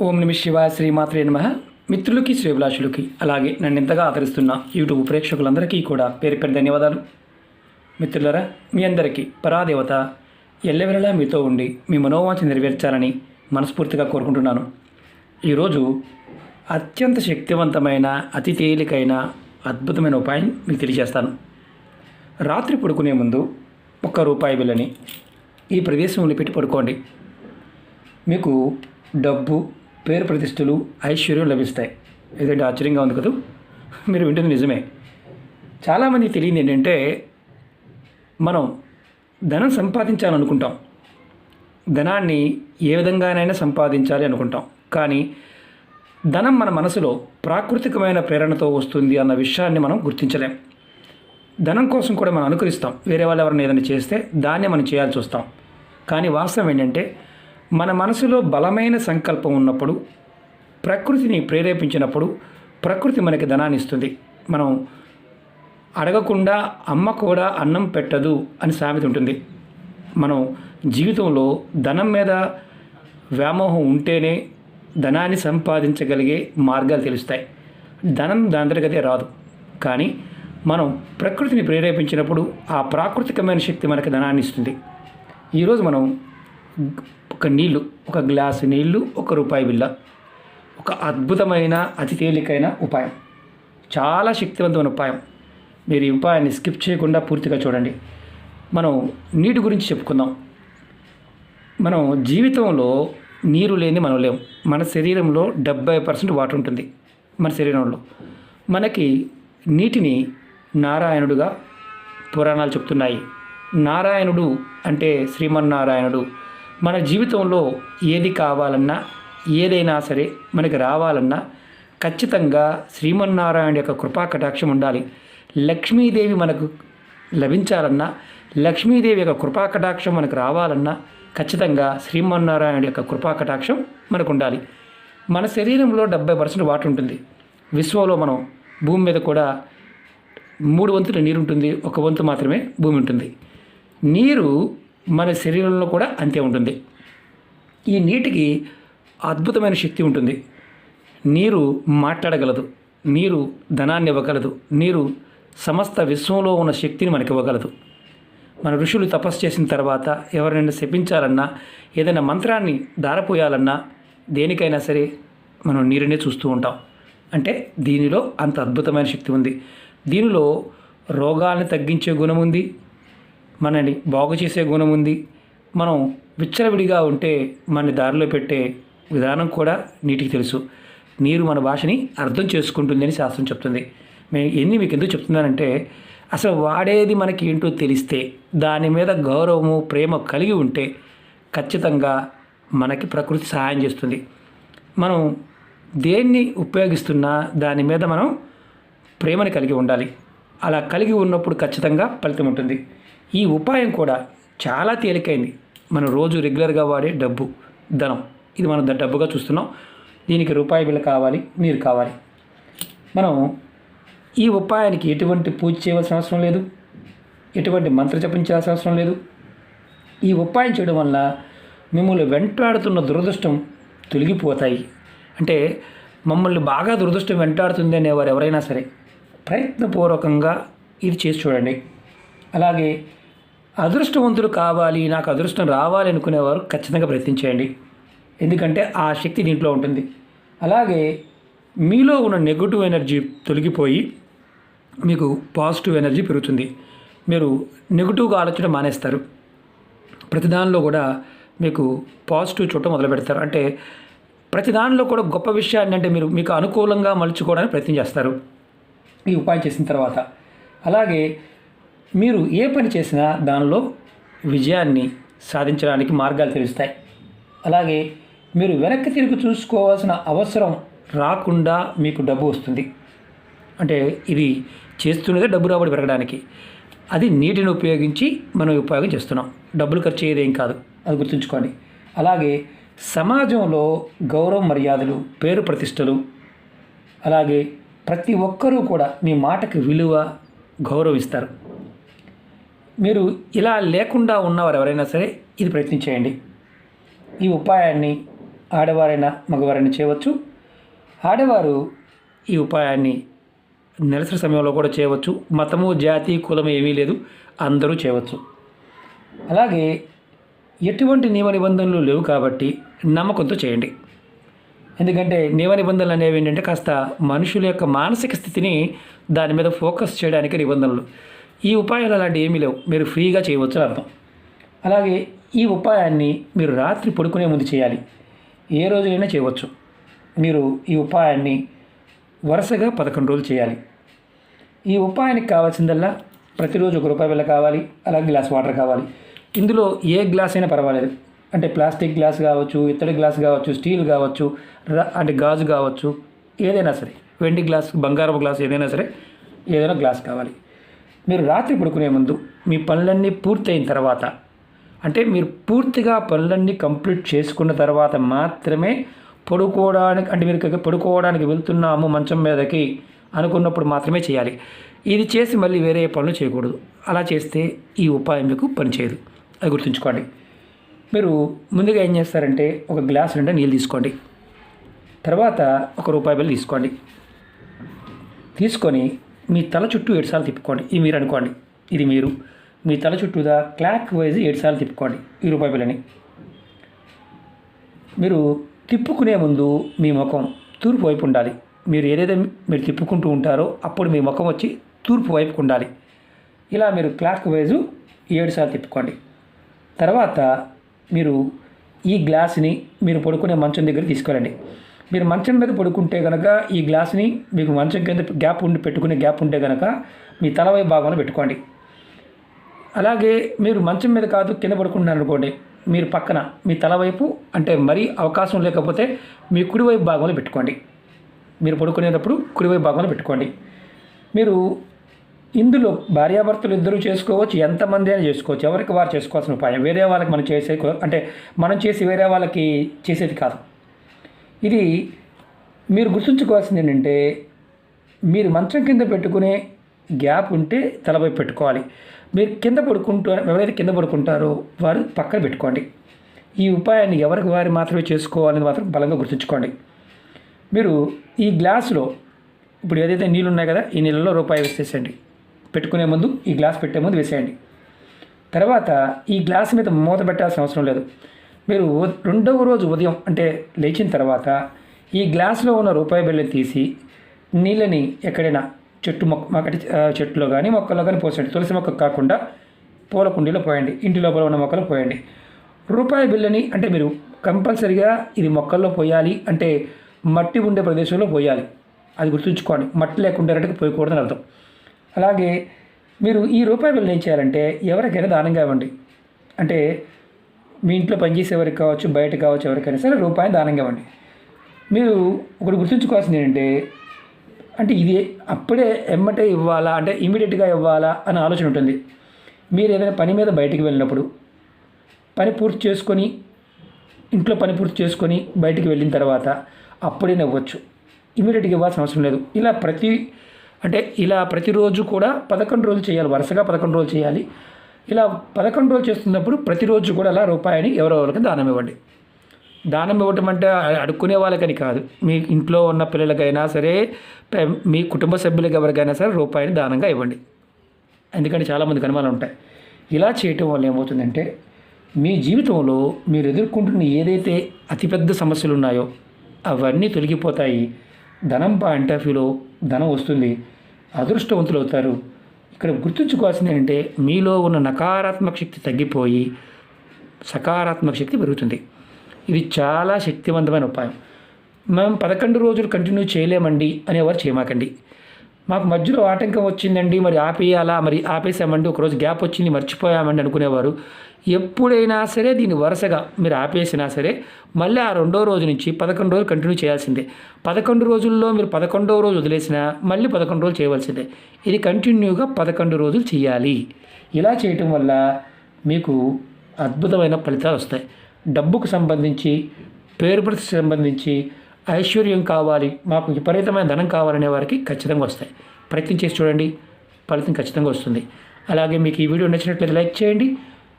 ఓం నమ శివాయ శ్రీమాత్రే నమ. మిత్రులకి శ్రీభిలాషులకి అలాగే నన్ను ఎంతగా ఆదరిస్తున్న యూట్యూబ్ ప్రేక్షకులందరికీ కూడా పేరు పేరు ధన్యవాదాలు. మిత్రులరా మీ అందరికీ పరాదేవత ఎల్లవెల్లలా మీతో ఉండి మీ మనోవాంఛ నెరవేర్చాలని మనస్ఫూర్తిగా కోరుకుంటున్నాను. ఈరోజు అత్యంత శక్తివంతమైన అతి తేలికైన అద్భుతమైన ఉపాయం మీకు తెలియజేస్తాను. రాత్రి పడుకునే ముందు ఒక్క రూపాయి బిల్లని ఈ ప్రదేశంలో పెట్టి పడుకోండి. మీకు డబ్బు పేరు ప్రతిష్టలు ఐశ్వర్యం లభిస్తాయి. ఏదంటే ఆశ్చర్యంగా ఉంది కదా? మీరు వింటుంది నిజమే. చాలామంది తెలియదు ఏంటంటే మనం ధనం సంపాదించాలనుకుంటాం. ధనాన్ని ఏ విధంగానైనా సంపాదించాలి అనుకుంటాం. కానీ ధనం మన మనసులో ప్రాకృతికమైన ప్రేరణతో వస్తుంది అన్న విషయాన్ని మనం గుర్తించలేం. ధనం కోసం కూడా మనం అనుకరిస్తాం. వేరే వాళ్ళు ఎవరైనా ఏదైనా చేస్తే దాన్నే మనం చేయాల్సి వస్తాం. కానీ వాస్తవం ఏంటంటే మన మనసులో బలమైన సంకల్పం ఉన్నప్పుడు ప్రకృతిని ప్రేరేపించినప్పుడు ప్రకృతి మనకి ధనాన్ని ఇస్తుంది మనం అడగకుండా అమ్మ కూడా అన్నం పెట్టదు అని సామెత ఉంటుంది. మనం జీవితంలో ధనం మీద వ్యామోహం ఉంటేనే ధనాన్ని సంపాదించగలిగే మార్గాలు తెలుస్తాయి. ధనం దాంతర్గతే రాదు. కానీ మనం ప్రకృతిని ప్రేరేపించినప్పుడు ఆ ప్రాకృతికమైన శక్తి మనకి ధనాన్ని ఇస్తుంది ఈరోజు మనం ఒక నీళ్ళు ఒక గ్లాసు నీళ్ళు ఒక రూపాయి బిల్ల ఒక అద్భుతమైన అతి తేలికైన ఉపాయం. చాలా శక్తివంతమైన ఉపాయం. మీరు ఈ ఉపాయాన్ని స్కిప్ చేయకుండా పూర్తిగా చూడండి. మనం నీటి గురించి చెప్పుకుందాం. మనం జీవితంలో నీరు లేని మనం లేము మన శరీరంలో డెబ్బై పర్సెంట్ వాటర్ ఉంటుంది మన శరీరంలో. మనకి నీటిని నారాయణుడుగా పురాణాలు చెప్తున్నాయి. నారాయణుడు అంటే శ్రీమన్నారాయణుడు. మన జీవితంలో ఏది కావాలన్నా ఏదైనా సరే మనకి రావాలన్నా ఖచ్చితంగా శ్రీమన్నారాయణ యొక్క కృపా కటాక్షం ఉండాలి. లక్ష్మీదేవి మనకు లభించాలన్నా లక్ష్మీదేవి యొక్క కృపా కటాక్షం మనకు రావాలన్నా ఖచ్చితంగా శ్రీమన్నారాయణ యొక్క కృపా కటాక్షం మనకు ఉండాలి మన శరీరంలో డెబ్బై పర్సెంట్ వాటర్ ఉంటుంది. విశ్వంలో మనం భూమి మీద కూడా మూడు వంతుల నీరు ఉంటుంది ఒక వంతు మాత్రమే భూమి ఉంటుంది. నీరు మన శరీరంలో కూడా అంతే ఉంటుంది. ఈ నీటికి అద్భుతమైన శక్తి ఉంటుంది. నీరు మాట్లాడగలదు. నీరు ధనాన్ని ఇవ్వగలదు. నీరు సమస్త విశ్వంలో ఉన్న శక్తిని మనకి ఇవ్వగలదు. మన ఋషులు తపస్సు చేసిన తర్వాత ఎవరినైనా శపించాలన్నా ఏదైనా మంత్రాన్ని దారపోయాలన్నా దేనికైనా సరే మనం నీరునే చూస్తూ ఉంటాం. అంటే దీనిలో అంత అద్భుతమైన శక్తి ఉంది. దీనిలో రోగాలను తగ్గించే గుణం ఉంది. మనని బాగు చేసే గుణం ఉంది. మనం విచ్చలవిడిగా ఉంటే మన దారిలో పెట్టే విధానం కూడా నీటికి తెలుసు. నీరు మన భాషని అర్థం చేసుకుంటుందని శాస్త్రం చెప్తుంది. మేము ఎన్ని మీకు ఎందుకు చెప్తున్నానంటే అసలు వాడేది మనకి ఏంటో తెలిస్తే దాని మీద గౌరవము ప్రేమ కలిగి ఉంటే ఖచ్చితంగా మనకి ప్రకృతి సహాయం చేస్తుంది. మనం దేన్ని ఉపయోగిస్తున్నా దాని మీద మనం ప్రేమని కలిగి ఉండాలి. అలా కలిగి ఉన్నప్పుడు ఖచ్చితంగా ఫలితం ఉంటుంది. ఈ ఉపాయం కూడా చాలా తేలికైంది. మనం రోజు రెగ్యులర్గా వాడే డబ్బు ధనం. ఇది మనం డబ్బుగా చూస్తున్నాం. దీనికి రూపాయి బిల్ల కావాలి నీరు కావాలి. మనం ఈ ఉపాయానికి ఎటువంటి పూజ చేయవలసిన అవసరం లేదు. ఎటువంటి మంత్ర జపించాల్సిన అవసరం లేదు. ఈ ఉపాయం చేయడం వల్ల మిమ్మల్ని వెంటాడుతున్న దురదృష్టం తొలగిపోతాయి. అంటే మమ్మల్ని బాగా దురదృష్టం వెంటాడుతుంది అనేవారు ఎవరైనా సరే ప్రయత్నపూర్వకంగా ఇది చేసి చూడండి. అలాగే అదృష్టవంతులు కావాలి నాకు అదృష్టం రావాలి అనుకునేవారు ఖచ్చితంగా ప్రయత్నించేయండి. ఎందుకంటే ఆ శక్తి దీంట్లో ఉంటుంది. అలాగే మీలో ఉన్న నెగటివ్ ఎనర్జీ తొలగిపోయి మీకు పాజిటివ్ ఎనర్జీ పెరుగుతుంది. మీరు నెగిటివ్గా ఆలోచన మానేస్తారు. ప్రతి దానిలో కూడా మీకు పాజిటివ్ చూడటం మొదలు పెడతారు. అంటే ప్రతి దానిలో కూడా గొప్ప విషయాన్ని అంటే మీరు మీకు అనుకూలంగా మలుచుకోవడానికి ప్రయత్నం చేస్తారు. ఈ ఉపాయం చేసిన తర్వాత. అలాగే మీరు ఏ పని చేసినా దానిలో విజయాన్ని సాధించడానికి మార్గాలు తెలుస్తాయి. అలాగే మీరు వెనక్కి తిరిగి చూసుకోవాల్సిన అవసరం రాకుండా మీకు డబ్బు వస్తుంది. అంటే ఇది చేస్తున్నదే డబ్బు రాబడి పెరగడానికి. అది నీటిని ఉపయోగించి మనం ఉపయోగం చేస్తున్నాం. డబ్బులు ఖర్చు అయ్యేదేం కాదు. అది గుర్తుంచుకోండి. అలాగే సమాజంలో గౌరవ మర్యాదలు పేరు ప్రతిష్టలు అలాగే ప్రతి ఒక్కరూ కూడా మీ మాటకి విలువ గౌరవిస్తారు. మీరు ఇలా లేకుండా ఉన్నవారు ఎవరైనా సరే ఇది ప్రయత్నించేయండి ఈ ఉపాయాన్ని ఆడవారైనా మగవారైనా చేయవచ్చు. ఆడవారు ఈ ఉపాయాన్ని నెలసరి సమయంలో కూడా చేయవచ్చు. మతము జాతి కులం ఏమీ లేదు. అందరూ చేయవచ్చు. అలాగే ఎటువంటి నియమ నిబంధనలు లేవు కాబట్టి నమ్మకంతో చేయండి. ఎందుకంటే నియమ నిబంధనలు అనేవి ఏంటంటే కాస్త మనుషుల యొక్క మానసిక స్థితిని దాని మీద ఫోకస్ చేయడానికి నిబంధనలు. ఈ ఉపాయాలు అలాంటివి ఏమీ లేవు. మీరు ఫ్రీగా చేయవచ్చు అర్థం. అలాగే ఈ ఉపాయాన్ని మీరు రాత్రి పడుకునే ముందు చేయాలి. ఏ రోజులైనా చేయవచ్చు. మీరు ఈ ఉపాయాన్ని వరుసగా పదకొండు రోజులు చేయాలి. ఈ ఉపాయానికి కావాల్సిందల్లా ప్రతిరోజు ఒక రూపాయి వెళ్ళ కావాలి అలాగే గ్లాస్ వాటర్ కావాలి. ఇందులో ఏ గ్లాస్ అయినా పర్వాలేదు. అంటే ప్లాస్టిక్ గ్లాస్ కావచ్చు ఇత్తడి గ్లాస్ కావచ్చు స్టీల్ కావచ్చు అంటే గాజు కావచ్చు ఏదైనా సరే. వెండి గ్లాస్ బంగారపు గ్లాస్ ఏదైనా సరే ఏదైనా గ్లాస్ కావాలి. మీరు రాత్రి పడుకునే ముందు మీ పనులన్నీ పూర్తయిన తర్వాత అంటే మీరు పూర్తిగా పనులన్నీ కంప్లీట్ చేసుకున్న తర్వాత మాత్రమే పడుకోవడానికి అంటే మీరు పడుకోవడానికి వెళ్తున్నాము మంచం మీదకి అనుకున్నప్పుడు మాత్రమే చేయాలి. ఇది చేసి మళ్ళీ వేరే పనులు చేయకూడదు. అలా చేస్తే ఈ ఉపాయం మీకు పనిచేయదు. అది గుర్తుంచుకోండి. మీరు ముందుగా ఏం చేస్తారంటే ఒక గ్లాస్ నిండా నీళ్ళు తీసుకోండి. తర్వాత ఒక రూపాయి బిల్లు తీసుకోండి. తీసుకొని మీ తల చుట్టూ ఏడుసార్లు తిప్పుకోండి. ఇది మీరు అనుకోండి. ఇది మీరు. మీ తల చుట్టూదా? Clock wise ఏడుసార్లు తిప్పుకోండి. ఈ రూపాయి బిల్లని మీరు తిప్పుకునే ముందు మీ ముఖం తూర్పు వైపు ఉండాలి. మీరు ఏదైతే మీరు తిప్పుకుంటూ ఉంటారో అప్పుడు మీ ముఖం వచ్చి తూర్పు వైపుకు ఉండాలి. ఇలా మీరు క్లాక్ వైజు ఏడు సార్లు తిప్పుకోండి. తర్వాత మీరు ఈ గ్లాస్ని మీరు పడుకునే మంచం దగ్గర తీసుకెళ్ళండి మీరు మంచం మీద పడుకుంటే కనుక ఈ గ్లాస్ని మీకు మంచం కింద గ్యాప్ ఉండి పెట్టుకునే గ్యాప్ ఉంటే కనుక మీ తలవై భాగంలో పెట్టుకోండి. అలాగే మీరు మంచం మీద కాదు కింద పడుకుంటున్నారు అనుకోండి మీరు పక్కన మీ తలవైపు అంటే మరీ అవకాశం లేకపోతే మీ కుడివైపు భాగంలో పెట్టుకోండి. మీరు పడుకునేటప్పుడు కుడివైపు భాగంలో పెట్టుకోండి. మీరు ఇందులో భార్యాభర్తలు ఇద్దరు చేసుకోవచ్చు ఎంతమంది అయినా చేసుకోవచ్చు ఎవరికి వారు చేసుకోవాల్సిన ఉపాయం. వేరే వాళ్ళకి మనం చేసే అంటే మనం చేసి వేరే వాళ్ళకి చేసేది కాదు. ఇది మీరు గుర్తుంచుకోవాల్సింది ఏంటంటే మీరు మంచం కింద పెట్టుకునే గ్యాప్ ఉంటే తలపై పెట్టుకోవాలి. మీరు కింద పడుకుంటూ ఎవరైతే కింద పడుకుంటారో వారు పక్కన పెట్టుకోండి. ఈ ఉపాయాన్ని ఎవరికి వారు మాత్రమే చేసుకోవాలని మాత్రం బలంగా గుర్తుంచుకోండి. మీరు ఈ గ్లాసులో ఇప్పుడు ఏదైతే నీళ్ళు ఉన్నాయి కదా ఈ నీళ్ళలో రూపాయి వేసేసేయండి. పెట్టుకునే ముందు ఈ గ్లాస్ పెట్టే ముందు వేసేయండి. తర్వాత ఈ గ్లాస్ మీద మూత పెట్టాల్సిన అవసరం లేదు. మీరు రెండవ రోజు ఉదయం అంటే లేచిన తర్వాత ఈ గ్లాసులో ఉన్న రూపాయి బిళ్ళని తీసి నీళ్ళని ఎక్కడైనా చెట్టు మొక్క మొక్కటి చెట్టులో కానీ మొక్కలో కానీ పోసండి. తులసి మొక్క కాకుండా పూల కుండీలో పోయండి. ఇంటి లోపల ఉన్న మొక్కలు పోయండి. రూపాయి బిళ్ళని అంటే మీరు కంపల్సరిగా ఇది మొక్కల్లో పోయాలి అంటే మట్టి ఉండే ప్రదేశంలో పోయాలి. అది గుర్తుంచుకోండి. మట్టి లేకుండా డైరెక్ట్గా పోయకూడదని అర్థం. అలాగే మీరు ఈ రూపాయి బిల్లు ఏం చేయాలంటే ఎవరికైనా దానంగా ఇవ్వండి. అంటే మీ ఇంట్లో పనిచేసేవారికి కావచ్చు బయట కావచ్చు ఎవరికైనా సరే రూపాయి దానంగా ఇవ్వండి. మీరు ఒకటి గుర్తుంచుకోవాల్సింది ఏంటంటే అంటే ఇది అప్పుడే ఎమ్మటే ఇవ్వాలా అంటే ఇమీడియట్గా ఇవ్వాలా అని ఆలోచన ఉంటుంది. మీరు ఏదైనా పని మీద బయటికి వెళ్ళినప్పుడు పని పూర్తి చేసుకొని ఇంట్లో పని పూర్తి చేసుకొని బయటికి వెళ్ళిన తర్వాత అప్పుడే నవ్వచ్చు. ఇమీడియట్గా ఇవ్వాల్సిన అవసరం లేదు. ఇలా ప్రతి అంటే ఇలా ప్రతిరోజు కూడా పదకొండు రోజులు చేయాలి. వరుసగా పదకొండు రోజులు చేయాలి. ఇలా పదకొండు రోజులు చేస్తున్నప్పుడు ప్రతిరోజు కూడా అలా రూపాయిని ఎవరో దానం ఇవ్వండి. దానం ఇవ్వటం అంటే అడుక్కునే వాళ్ళకని కాదు. మీ ఇంట్లో ఉన్న పిల్లలకైనా సరే మీ కుటుంబ సభ్యులకి ఎవరికైనా సరే రూపాయిని దానంగా ఇవ్వండి. ఎందుకంటే చాలామంది అనుమానాలు ఉంటాయి. ఇలా చేయటం వల్ల ఏమవుతుందంటే మీ జీవితంలో మీరు ఎదుర్కొంటున్న ఏదైతే అతిపెద్ద సమస్యలు ఉన్నాయో అవన్నీ తొలగిపోతాయి. ధనం పాయింట్ ఆఫ్ వ్యూలో ధనం వస్తుంది. అదృష్టవంతులు అవుతారు. ఇక్కడ గుర్తుంచుకోవాల్సింది ఏంటంటే మీలో ఉన్న నకారాత్మక శక్తి తగ్గిపోయి సకారాత్మక శక్తి పెరుగుతుంది. ఇది చాలా శక్తివంతమైన ఉపాయం. మేము పదకొండు రోజులు కంటిన్యూ చేయలేమండి అనేవారు చేయమాకండి. మాకు మధ్యలో ఆటంకం వచ్చిందండి మరి ఆపేయాలా మరి ఆపేసామండి ఒకరోజు గ్యాప్ వచ్చింది మర్చిపోయామండి అనుకునేవారు. ఎప్పుడైనా సరే దీన్ని వరుసగా మీరు ఆపేసినా సరే మళ్ళీ ఆ రెండో రోజు నుంచి పదకొండు రోజులు కంటిన్యూ చేయాల్సిందే. పదకొండు రోజుల్లో మీరు పదకొండవ రోజు వదిలేసినా మళ్ళీ పదకొండు రోజులు చేయవలసిందే. ఇది కంటిన్యూగా పదకొండు రోజులు చేయాలి. ఇలా చేయటం వల్ల మీకు అద్భుతమైన ఫలితాలు వస్తాయి. డబ్బుకు సంబంధించి పేరు ప్రతికి సంబంధించి ఐశ్వర్యం కావాలి మాకు విపరీతమైన ధనం కావాలనే వారికి ఖచ్చితంగా వస్తాయి. ప్రయత్నం చేసి చూడండి ఫలితం ఖచ్చితంగా వస్తుంది. అలాగే మీకు ఈ వీడియో నచ్చినట్లయితే లైక్ చేయండి